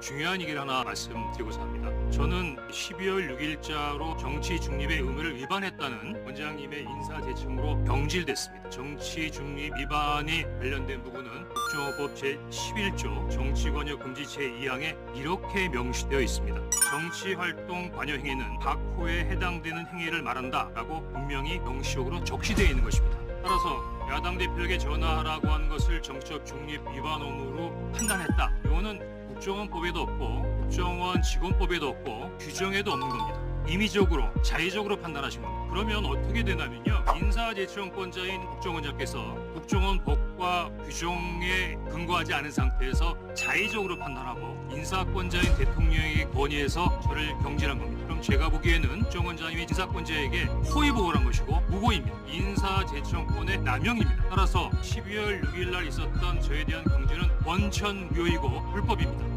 중요한 얘기를 하나 말씀드리고자 합니다. 저는 12월 6일자로 정치 중립의 의무를 위반했다는 원장님의 인사 제청으로 경질됐습니다. 정치 중립 위반이 관련된 부분은 국정원법 제11조 정치관여 금지 제2항에 이렇게 명시되어 있습니다. 정치 활동 관여 행위는 각호에 해당되는 행위를 말한다라고 분명히 명시적으로 적시되어 있는 것입니다. 따라서 야당 대표에게 전화하라고 하는 것을 정치적 중립 위반 의무로 판단했다. 이거는 국정원 법에도 없고 국정원 직원법에도 없고 규정에도 없는 겁니다. 임의적으로 자의적으로 판단하신 겁니다. 그러면 어떻게 되냐면요. 인사제청권자인 국정원장께서 국정원 법과 규정에 근거하지 않은 상태에서 자의적으로 판단하고 인사권자인 대통령에게 건의해서 저를 경질한 겁니다. 그럼 제가 보기에는 국정원장님이 인사권자에게 호의 보호를 한 것이고 무고입니다. 인사제청권의 남용입니다. 따라서 12월 6일 날 있었던 저에 대한 경질은 원천무효이고 불법입니다.